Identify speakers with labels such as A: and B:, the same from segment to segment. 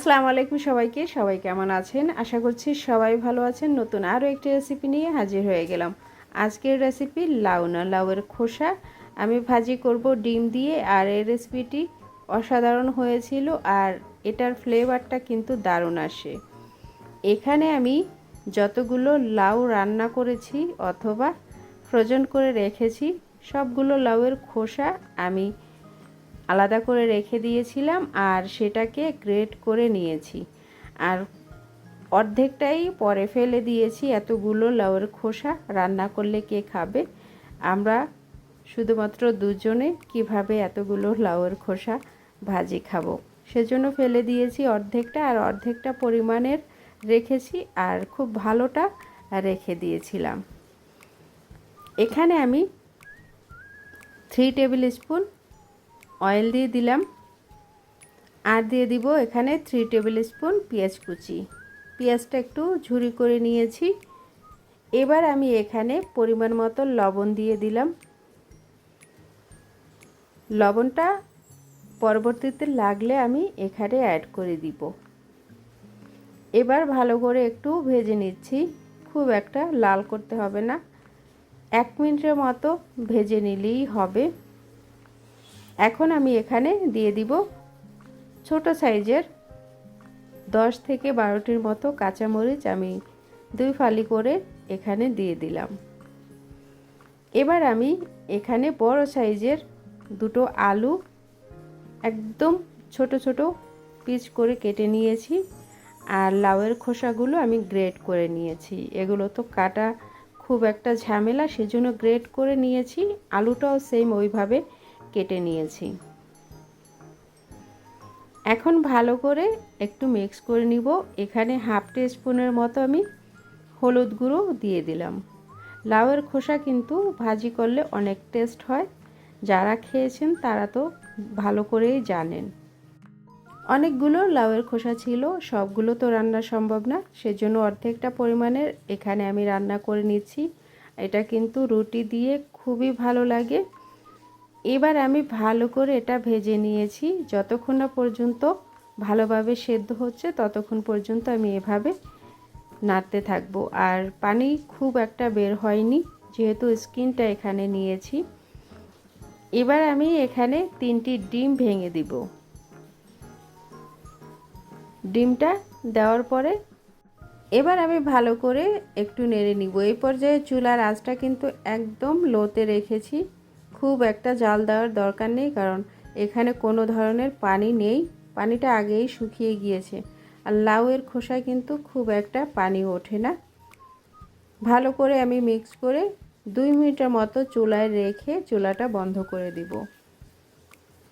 A: আসসালামু আলাইকুম সবাইকে, সবাই কেমন আছেন? আশা করছি সবাই ভালো আছেন। নতুন আরও একটি রেসিপি নিয়ে হাজির হয়ে গেলাম। আজকের রেসিপি লাউ না, লাউয়ের খোসা। আমি ভাজি করব ডিম দিয়ে, আর এই রেসিপিটি অসাধারণ হয়েছিল, আর এটার ফ্লেভারটা কিন্তু দারুণ আসে। এখানে আমি যতগুলো লাউ রান্না করেছি অথবা ফ্রোজেন করে রেখেছি, সবগুলো লাউয়ের খোসা আমি আলাদা করে রেখে দিয়েছিলাম আর সেটাকে গ্রেট করে নিয়েছি। আর অর্ধেকটাই পরে ফেলে দিয়েছি এতগুলো লাউয়ের খোসা। রান্না করলে কে খাবে? আমরা শুধুমাত্র দুজনে কীভাবে এতগুলো লাউয়ের খোসা ভাজি খাব? সেজন্য ফেলে দিয়েছি অর্ধেকটা আর অর্ধেকটা পরিমাণের রেখেছি আর খুব ভালোটা রেখে দিয়েছিলাম। এখানে আমি থ্রি টেবিল স্পুন অয়েল দিয়ে দিলাম। আর দিয়ে দিব এখানে থ্রি টেবিল স্পুন পেঁয়াজ কুচি। পেঁয়াজটা একটু ঝুরি করে নিয়েছি। এবার আমি এখানে পরিমাণ মতো লবণ দিয়ে দিলাম। লবণটা পরবর্তীতে লাগলে আমি এখানে অ্যাড করে দিব। এবার ভালো করে একটু ভেজে নিচ্ছি। খুব একটা লাল করতে হবে না। এক মিনিটের মতো ভেজে নিলেই হবে। এখন আমি এখানে দিয়ে দিব ছোট সাইজের দশ থেকে বারোটির মতো কাঁচামরিচ আমি দুই ফালি করে এখানে দিয়ে দিলাম। এবার আমি এখানে বড় সাইজের দুটো আলু একদম ছোট ছোট পিচ করে কেটে নিয়েছি আর লাউয়ের খোসাগুলো আমি গ্রেট করে নিয়েছি। এগুলো তো কাটা খুব একটা ঝামেলা, সেজন্য গ্রেট করে নিয়েছি। আলুটাও সেম ওইভাবে কেটে নিয়েছি। এখন ভালো করে একটু মিক্স করে নিব। এখানে হাফ টি স্পুনের মতো আমি হলুদ গুঁড়ো দিয়ে দিলাম। লাউয়ের খোসা কিন্তু ভাজি করলে অনেক টেস্ট হয়। যারা খেয়েছেন তারা তো ভালো করেই জানেন। অনেকগুলো লাউয়ের খোসা ছিল, সবগুলো তো রান্না সম্ভব না। সেজন্য অর্ধেকটা পরিমাণের এখানে আমি রান্না করে নিচ্ছি। এটা কিন্তু রুটি দিয়ে খুবই ভালো লাগে। এবার আমি ভালো করে এটা ভেজে নিয়েছি। যতক্ষণ না পর্যন্ত ভালোভাবে সেদ্ধ হচ্ছে, ততক্ষণ পর্যন্ত আমি এভাবে নাড়তে থাকব। আর পানি খুব একটা বের হয়নি, যেহেতু স্কিনটা এখানে নিয়েছি। এবার আমি এখানে তিনটি ডিম ভেঙে দিব। ডিমটা দেওয়ার পরে এবার আমি ভালো করে একটু নেড়ে নিব। এই পর্যায়ে চুলার আঁচটা কিন্তু একদম লোতে রেখেছি। খুব একটা জাল দেওয়ার দরকার নেই, কারণ এখানে কোনো ধরনের পানি নেই। পানিটা আগেই শুকিয়ে গিয়েছে। আর লাউয়ের খোসায় কিন্তু খুব একটা পানি ওঠে না। ভালো করে আমি মিক্স করে দুই মিনিটের মতো চুলায় রেখে চুলাটা বন্ধ করে দিব।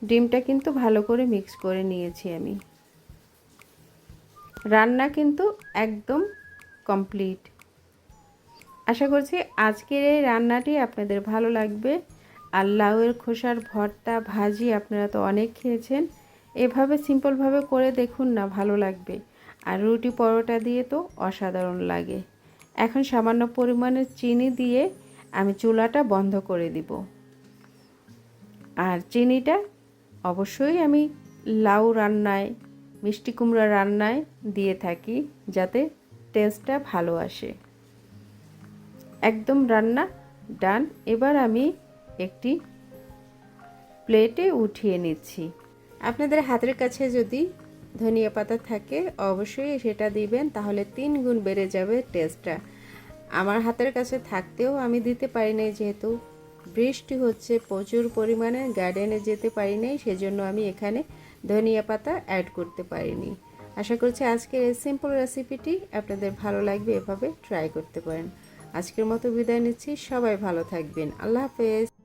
A: ডিমটা কিন্তু ভালো করে মিক্স করে নিয়েছি আমি। রান্না কিন্তু একদম কমপ্লিট। আশা করছি আজকের এই রান্নাটি আপনাদের ভালো লাগবে। আর লাউয়ের খোসার ভর্তা, ভাজি আপনারা তো অনেক খেয়েছেন। এভাবে সিম্পলভাবে করে দেখুন না, ভালো লাগবে। আর রুটি পরোটা দিয়ে তো অসাধারণ লাগে। এখন সামান্য পরিমাণে চিনি দিয়ে আমি চুলাটা বন্ধ করে দিব। আর চিনিটা অবশ্যই আমি লাউ রান্নায়, মিষ্টি কুমড়া রান্নায় দিয়ে থাকি, যাতে টেস্টটা ভালো আসে। একদম রান্না ডান এবার আমি একটি প্লেটে উঠিয়ে নিচ্ছি। আপনাদের হাতের কাছে যদি ধনিয়া পাতা থাকে, অবশ্যই সেটা দিবেন, তাহলে তিন গুণ বেড়ে যাবে টেস্টটা। আমার হাতের কাছে থাকতেও আমি দিতে পারি নাই, যেহেতু বৃষ্টি হচ্ছে, প্রচুর পরিমাণে গার্ডেনে যেতে পারি নাই, সেজন্য আমি এখানে ধনিয়া পাতা অ্যাড করতে পারিনি। আশা করছি আজকের এই সিম্পল রেসিপিটি আপনাদের ভালো লাগবে, এভাবে ট্রাই করতে পারেন। আজকের মতো বিদায় নিচ্ছি, সবাই ভালো থাকবেন। আল্লাহ হাফেজ।